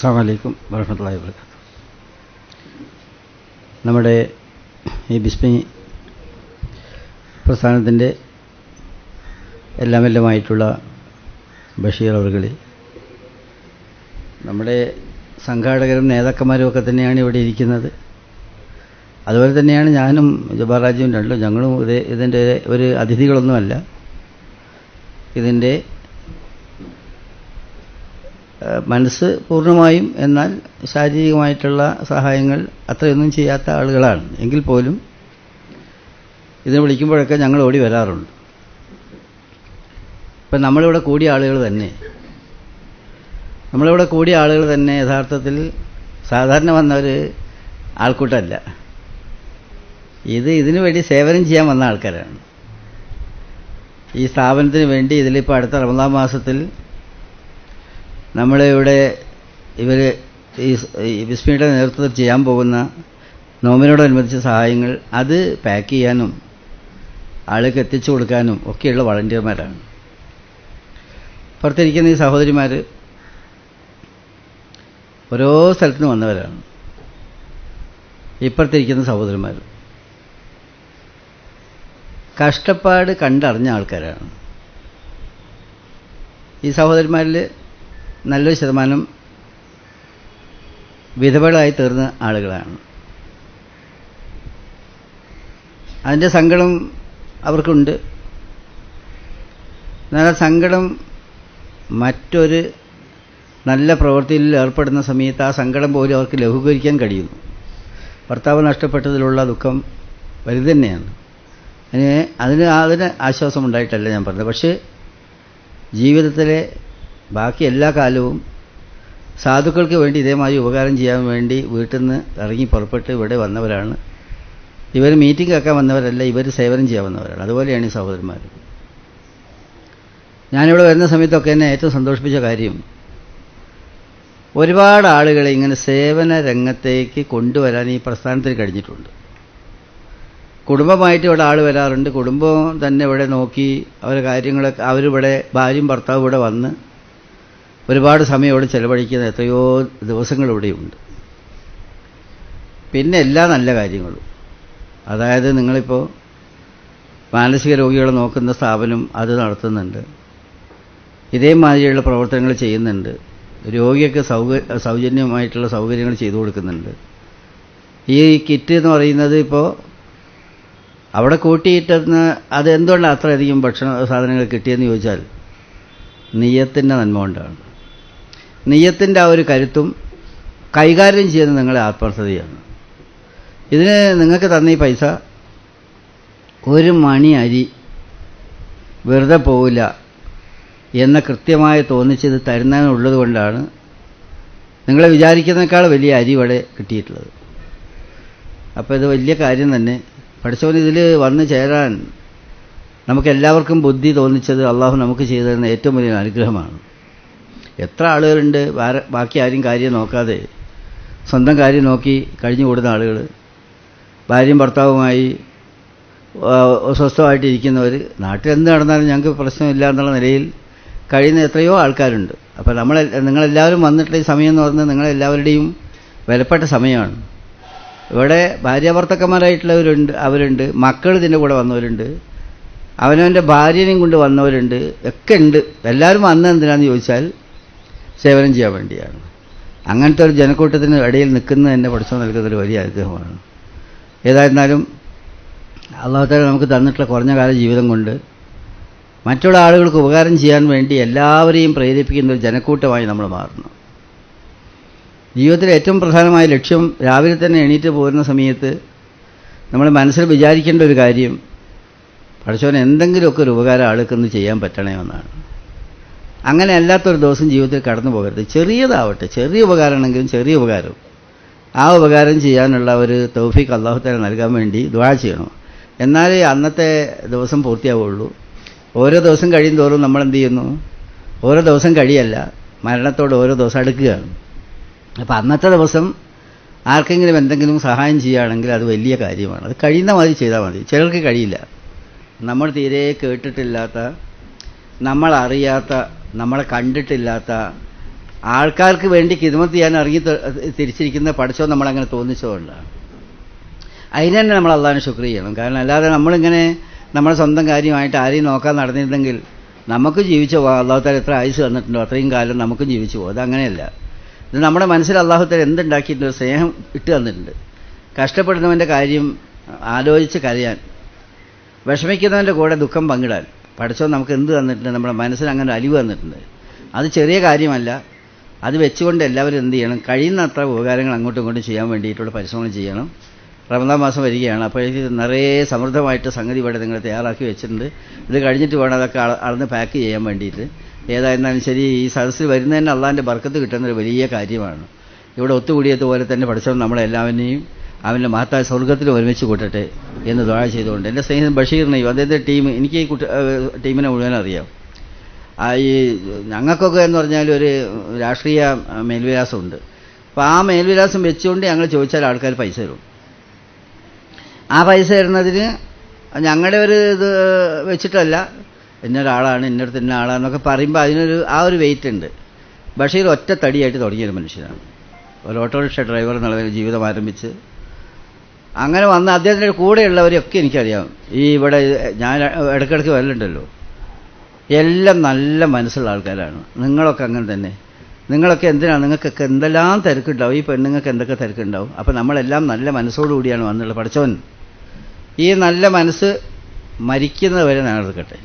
അസ്സാം വലൈക്കും വരഹമുല്ലാ വാബർക്കാത്തു നമ്മുടെ ഈ ബിസ്മി പ്രസ്ഥാനത്തിന്റെ എല്ലാം എല്ലാമായിട്ടുള്ള ബഷീർ അവർകളി നമ്മുടെ സംഘാടകരും നേതാക്കന്മാരും ഒക്കെ തന്നെയാണ് ഇവിടെ ഇരിക്കുന്നത്. അതുപോലെ തന്നെയാണ് ഞാനും ജബാർ രണ്ടും ഞങ്ങളും ഇത് ഇതിന്റെ ഒരു അതിഥികളൊന്നുമല്ല. ഇതിന്റെ മനസ്സ് പൂർണമായും എന്നാൽ ശാരീരികമായിട്ടുള്ള സഹായങ്ങൾ അത്രയൊന്നും ചെയ്യാത്ത ആളുകളാണ്. എങ്കിൽ പോലും ഇതിനെ വിളിക്കുമ്പോഴൊക്കെ ഞങ്ങൾ ഓടി വരാറുണ്ട്. ഇപ്പം നമ്മളിവിടെ കൂടിയ ആളുകൾ തന്നെ. നമ്മളിവിടെ കൂടിയ ആളുകൾ തന്നെ യഥാർത്ഥത്തിൽ സാധാരണ വന്നവർ ആൾക്കൂട്ടമല്ല ഇത് ഇതിനു വേണ്ടി സേവനം ചെയ്യാൻ വന്ന ആൾക്കാരാണ്. ഈ സ്ഥാപനത്തിന് വേണ്ടി ഇതിലിപ്പോൾ അടുത്ത റമദാം മാസത്തിൽ നമ്മളിവിടെ ഇവർ ഈ ബിസ്മിയുടെ നേതൃത്വത്തിൽ ചെയ്യാൻ പോകുന്ന നോമിനോടനുബന്ധിച്ച സഹായങ്ങൾ അത് പാക്ക് ചെയ്യാനും ആൾക്ക് എത്തിച്ചു കൊടുക്കാനും ഒക്കെയുള്ള വളണ്ടിയർമാരാണ്. പുറത്തിരിക്കുന്ന ഈ സഹോദരിമാർ ഓരോ സ്ഥലത്തു നിന്ന് വന്നവരാണ്. ഇപ്പുറത്തിരിക്കുന്ന സഹോദരന്മാർ കഷ്ടപ്പാട് കണ്ടറിഞ്ഞ ആൾക്കാരാണ്. ഈ സഹോദരന്മാരിൽ നല്ലൊരു ശതമാനം വിധവകളായി തീർന്ന ആളുകളാണ്. അതിന്റെ സങ്കടം അവർക്കുണ്ട്. എന്നാൽ സങ്കടം മറ്റൊരു നല്ല പ്രവൃത്തിയിൽ ഏർപ്പെടുന്ന സമയത്ത് ആ സങ്കടം പോലും അവർക്ക് ലഘൂകരിക്കാൻ കഴിയുന്നു. ഭർത്താവ് നഷ്ടപ്പെട്ടതിലുള്ള ദുഃഖം വലുത് തന്നെയാണ്. അതിന് അതിന് അതിന് ആശ്വാസം ഉണ്ടായിട്ടല്ല ഞാൻ പറഞ്ഞത്. പക്ഷേ ജീവിതത്തിലെ ബാക്കി എല്ലാ കാലവും സാധുക്കൾക്ക് വേണ്ടി ഇതേമാതിരി ഉപകാരം ചെയ്യാൻ വേണ്ടി വീട്ടിൽ നിന്ന് ഇറങ്ങി പുറപ്പെട്ട് ഇവിടെ വന്നവരാണ്. ഇവർ മീറ്റിംഗ് ആക്കാൻ വന്നവരല്ല ഇവർ സേവനം ചെയ്യാൻ വന്നവരാണ്. അതുപോലെയാണ് ഈ സഹോദരന്മാർ ഞാനിവിടെ വരുന്ന സമയത്തൊക്കെ എന്നെ ഏറ്റവും സന്തോഷിപ്പിച്ച കാര്യം ഒരുപാട് ആളുകളെ ഇങ്ങനെ സേവന രംഗത്തേക്ക് കൊണ്ടുവരാൻ ഈ പ്രസ്ഥാനത്തിന് കഴിഞ്ഞിട്ടുണ്ട്. കുടുംബമായിട്ട് ഇവിടെ ആൾ വരാറുണ്ട്. കുടുംബം തന്നെ ഇവിടെ നോക്കി അവരുടെ കാര്യങ്ങളൊക്കെ അവരിവിടെ ഭാര്യയും ഭർത്താവും ഇവിടെ വന്ന് ഒരുപാട് സമയം ഇവിടെ ചെലവഴിക്കുന്ന എത്രയോ ദിവസങ്ങൾ ഇവിടെയുണ്ട് പിന്നെ എല്ലാ നല്ല കാര്യങ്ങളും. അതായത് നിങ്ങളിപ്പോൾ മാനസിക രോഗികളെ നോക്കുന്ന സ്ഥാപനം അത് നടത്തുന്നുണ്ട്. ഇതേമാതിരിയുള്ള പ്രവർത്തനങ്ങൾ ചെയ്യുന്നുണ്ട്. രോഗിയൊക്കെ സൗക സൗജന്യമായിട്ടുള്ള സൗകര്യങ്ങൾ ചെയ്തു കൊടുക്കുന്നുണ്ട്. ഈ കിറ്റ് എന്ന് പറയുന്നത് ഇപ്പോൾ അവിടെ കൂട്ടിയിട്ടെന്ന് അത് എന്തുകൊണ്ടാണ് അത്രയധികം ഭക്ഷണ സാധനങ്ങൾ കിട്ടിയെന്ന് ചോദിച്ചാൽ നെയ്യത്തിന്റെ നന്മ കൊണ്ടാണ്. നെയ്യത്തിന്റെ ആ ഒരു കരുത്തും കൈകാര്യം ചെയ്യുന്നത് നിങ്ങളെ ആത്മാർത്ഥതയാണ്. ഇതിന് നിങ്ങൾക്ക് തന്ന ഈ പൈസ ഒരു മണി അരി വെറുതെ പോവില്ല എന്ന കൃത്യമായി തോന്നിച്ചത് തരുന്നതിനുള്ളത് കൊണ്ടാണ് നിങ്ങൾ വിചാരിക്കുന്നേക്കാൾ വലിയ അരി ഇവിടെ കിട്ടിയിട്ടുള്ളത്. അപ്പോൾ ഇത് വലിയ കാര്യം തന്നെ. പഠിച്ചവൻ ഇതിൽ വന്ന് ചേരാൻ നമുക്കെല്ലാവർക്കും ബുദ്ധി തോന്നിച്ചത് അള്ളാഹു നമുക്ക് ചെയ്തു തരുന്ന ഏറ്റവും വലിയ അനുഗ്രഹമാണ്. എത്ര ആളുകളുണ്ട്? ബാക്കി ആരും കാര്യം നോക്കാതെ. സ്വന്തം കാര്യം നോക്കി കഴിഞ്ഞു കൂടുന്ന ആളുകൾ. ഭാര്യയും ഭർത്താവുമായി സ്വസ്ഥമായിട്ടിരിക്കുന്നവർ നാട്ടിൽ എന്ത് നടന്നാലും ഞങ്ങൾക്ക് പ്രശ്നമില്ല എന്നുള്ള നിലയിൽ കഴിയുന്ന എത്രയോ ആൾക്കാരുണ്ട്. അപ്പോൾ നമ്മൾ നിങ്ങളെല്ലാവരും വന്നിട്ടുള്ള ഈ സമയം എന്ന് പറഞ്ഞാൽ നിങ്ങളെല്ലാവരുടെയും വിലപ്പെട്ട സമയമാണ്. ഇവിടെ ഭാര്യാഭർത്തക്കന്മാരായിട്ടുള്ളവരുണ്ട് അവരുണ്ട്. മക്കൾ ഇതിന്റെ കൂടെ വന്നവരുണ്ട്. അവനവന്റെ ഭാര്യനെയും കൊണ്ട് വന്നവരുണ്ട്. ഒക്കെ ഉണ്ട്. എല്ലാവരും വന്നെന്തിനാന്ന് ചോദിച്ചാൽ സേവനം ചെയ്യാൻ വേണ്ടിയാണ്. അങ്ങനത്തെ ഒരു ജനക്കൂട്ടത്തിന് ഇടയിൽ നിൽക്കുന്നത് തന്നെ പഠിച്ചു നൽകുന്നൊരു വലിയ അനുഗ്രഹമാണ്. ഏതായിരുന്നാലും അള്ളാഹുത്താല നമുക്ക് തന്നിട്ടുള്ള കുറഞ്ഞ കാല ജീവിതം കൊണ്ട് മറ്റുള്ള ആളുകൾക്ക് ഉപകാരം ചെയ്യാൻ വേണ്ടി എല്ലാവരെയും പ്രേരിപ്പിക്കുന്ന ഒരു ജനക്കൂട്ടമായി നമ്മൾ മാറുന്നു. ജീവിതത്തിലെ ഏറ്റവും പ്രധാനമായ ലക്ഷ്യം രാവിലെ തന്നെ എണീറ്റ് പോരുന്ന സമയത്ത് നമ്മൾ മനസ്സിൽ വിചാരിക്കേണ്ട ഒരു കാര്യം പഠിച്ചവൻ എന്തെങ്കിലുമൊക്കെ ഒരു ഉപകാരം ആൾക്കൊന്ന് ചെയ്യാൻ പറ്റണമെന്നാണ് അങ്ങനെ അല്ലാത്തൊരു ദിവസം ജീവിതത്തിൽ കടന്നു പോകരുത്. ചെറിയതാവട്ടെ. ചെറിയ ഉപകാരമാണെങ്കിലും ചെറിയ ഉപകാരം. ആ ഉപകാരം ചെയ്യാനുള്ള ഒരു തൗഫീഖ് അള്ളാഹുത്തല നൽകാൻ വേണ്ടി ദ്വാ ചെയ്യണം. എന്നാലേ അന്നത്തെ ദിവസം പൂർത്തിയാവുള്ളൂ. ഓരോ ദിവസം കഴിയും തോറും നമ്മൾ എന്ത് ചെയ്യുന്നു? ഓരോ ദിവസം കഴിയല്ല. മരണത്തോട് ഓരോ ദിവസം അടുക്കുകയാണ്. അപ്പോൾ അന്നത്തെ ദിവസം ആർക്കെങ്കിലും എന്തെങ്കിലും സഹായം ചെയ്യുകയാണെങ്കിൽ അത് വലിയ കാര്യമാണ്. അത് കഴിയുന്ന മാതിരി ചെയ്താൽ മതി. ചിലർക്ക് കഴിയില്ല. നമ്മൾ തീരെ കേട്ടിട്ടില്ലാത്ത നമ്മൾ അറിയാത്ത നമ്മളെ കണ്ടിട്ടില്ലാത്ത ആൾക്കാർക്ക് വേണ്ടി കിതുമത്ത് ചെയ്യാൻ ഇറങ്ങി തിരിച്ചിരിക്കുന്ന പഠിച്ചോ നമ്മളങ്ങനെ തോന്നിച്ചതുകൊണ്ടാണ് അതിന് തന്നെ നമ്മൾ അള്ളാഹിനെ ശുക്ർ ചെയ്യണം. കാരണം അല്ലാതെ നമ്മളിങ്ങനെ നമ്മുടെ സ്വന്തം കാര്യമായിട്ട് ആരെയും നോക്കാൻ നടന്നിരുന്നെങ്കിൽ നമുക്ക് ജീവിച്ചു പോകാം അള്ളാഹുത്താൽ എത്ര ആയുസ് തന്നിട്ടുണ്ടോ അത്രയും കാലം നമുക്കും ജീവിച്ചു പോകും. അതങ്ങനെയല്ല ഇത് നമ്മുടെ മനസ്സിൽ അള്ളാഹുത്താൽ എന്തുണ്ടാക്കിയിട്ടുണ്ട്? സ്നേഹം ഇട്ട് തന്നിട്ടുണ്ട്. കഷ്ടപ്പെടുന്നവന്റെ കാര്യം ആലോചിച്ച് കരയാൻ വിഷമിക്കുന്നവന്റെ കൂടെ ദുഃഖം പങ്കിടാൻ. പഠിച്ചോ നമുക്ക് എന്ത് തന്നിട്ടുണ്ട്? നമ്മുടെ മനസ്സിന് അങ്ങനെ അലിവ് തന്നിട്ടുണ്ട്. അത് ചെറിയ കാര്യമല്ല. അത് വെച്ചുകൊണ്ട് എല്ലാവരും എന്ത് ചെയ്യണം? കഴിയുന്നത്ര ഉപകാരങ്ങൾ അങ്ങോട്ടും ഇങ്ങോട്ടും ചെയ്യാൻ വേണ്ടിയിട്ടുള്ള പരിശ്രമം ചെയ്യണം. റമദാൻ മാസം വരികയാണ്. അപ്പോഴേക്ക് നിറയെ സമൃദ്ധമായിട്ട് സംഗതി ഇവിടെ നിങ്ങൾ തയ്യാറാക്കി വെച്ചിട്ടുണ്ട്. ഇത് കഴിഞ്ഞിട്ട് വേണം അതൊക്കെ അള- അളന്ന് പാക്ക് ചെയ്യാൻ വേണ്ടിയിട്ട്. ഏതായിരുന്നാലും ശരി ഈ സദസ്സിൽ വരുന്നതിന് അള്ളാന്റെ ബർക്കത്ത് കിട്ടുന്ന ഒരു വലിയ കാര്യമാണ്. ഇവിടെ ഒത്തുകൂടിയതുപോലെ തന്നെ പഠിച്ചവൻ നമ്മളെല്ലാവരെയും അവന്റെ മഹത്തായ സ്വർഗത്തിൽ ഒരുമിച്ച് കൂട്ടട്ടെ എന്ന് ദ്വാഴ ചെയ്തുകൊണ്ട് എന്റെ സ്നേഹിതൻ ബഷീറിനെയും അദ്ദേഹത്തെ ടീം എനിക്ക് ഈ ടീമിനെ മുഴുവൻ അറിയാം. ആ ഈ ഞങ്ങൾക്കൊക്കെ എന്ന് പറഞ്ഞാൽ ഒരു രാഷ്ട്രീയ മേൽവിലാസമുണ്ട്. അപ്പോൾ ആ മേൽവിലാസം വെച്ചുകൊണ്ട് ഞങ്ങൾ ചോദിച്ചാൽ ആൾക്കാർ പൈസ തരും. ആ പൈസ തരുന്നതിന് ഞങ്ങളുടെ ഒരു ഇത് വെച്ചിട്ടല്ല. ഇന്നൊരാളാണ് ഇന്നടുത്ത് ഇന്ന ആളാണെന്നൊക്കെ പറയുമ്പോൾ അതിനൊരു ആ ഒരു വെയിറ്റ് ഉണ്ട്. ബഷീർ ഒറ്റ തടിയായിട്ട് തുടങ്ങിയൊരു മനുഷ്യനാണ്. ഒരു ഓട്ടോറിക്ഷ ഡ്രൈവർ എന്നുള്ള ജീവിതം ആരംഭിച്ച് അങ്ങനെ വന്ന അദ്ദേഹത്തിന്റെ കൂടെയുള്ളവരെയൊക്കെ എനിക്കറിയാം. ഈ ഇവിടെ ഞാൻ ഇടയ്ക്കിടയ്ക്ക് വരലുണ്ടല്ലോ. എല്ലാം നല്ല മനസ്സുള്ള ആൾക്കാരാണ്. നിങ്ങളൊക്കെ അങ്ങനെ തന്നെ. നിങ്ങളൊക്കെ എന്തിനാണ് നിങ്ങൾക്കൊക്കെ എന്തെല്ലാം തിരക്കുണ്ടാവും? ഈ പെണ്ണുങ്ങൾക്ക് എന്തൊക്കെ തിരക്കുണ്ടാവും? അപ്പം നമ്മളെല്ലാം നല്ല മനസ്സോടുകൂടിയാണ് വന്നുള്ളത് പഠിച്ചവൻ ഈ നല്ല മനസ്സ് മരിക്കുന്നത് വരെ നിലനിർത്തട്ടെ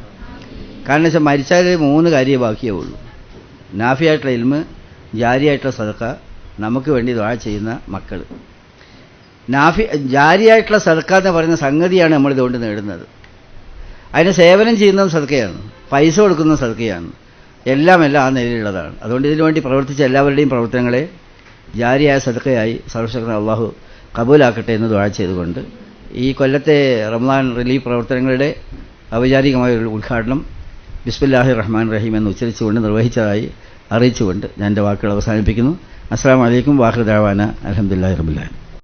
കാരണം വെച്ചാൽ മരിച്ചാൽ മൂന്ന് കാര്യമേ ബാക്കിയേ ഉള്ളൂ നാഫിയായിട്ടുള്ള ഇൽമ് ജാരിയായിട്ടുള്ള സദക്ക നമുക്ക് വേണ്ടി ദ്വാ ചെയ്യുന്ന മക്കൾ നാഫി ജാരിയായിട്ടുള്ള സദക്ക എന്ന് പറയുന്ന സംഗതിയാണ് നമ്മൾ ഇതുകൊണ്ട് നേടുന്നത്. അതിന് സേവനം ചെയ്യുന്നതും സദക്കയാണ്. പൈസ കൊടുക്കുന്നതും സദക്കയാണ്. എല്ലാം എല്ലാം ആ നിലയിലുള്ളതാണ്. അതുകൊണ്ട് ഇതിനു വേണ്ടി പ്രവർത്തിച്ച എല്ലാവരുടെയും പ്രവർത്തനങ്ങളെ ജാരിയായ സദക്കയായി സർവശക്തൻ അള്ളാഹു കബൂലാക്കട്ടെ എന്ന് ദ്വാഴ ചെയ്തുകൊണ്ട് ഈ കൊല്ലത്തെ റംലാൻ റിലീഫ് പ്രവർത്തനങ്ങളുടെ ഔപചാരികമായ ഒരു ഉദ്ഘാടനം ബിസ്മില്ലാഹി റഹ്മാൻ റഹീം എന്ന് ഉച്ചരിച്ചുകൊണ്ട് നിർവഹിച്ചതായി അറിയിച്ചുകൊണ്ട് ഞാൻ എന്റെ വാക്കുകൾ അവസാനിപ്പിക്കുന്നു. അസ്സാം വലൈക്കും വാഹൃദാവാന അലഹമുല്ലാ റബുല്ലാ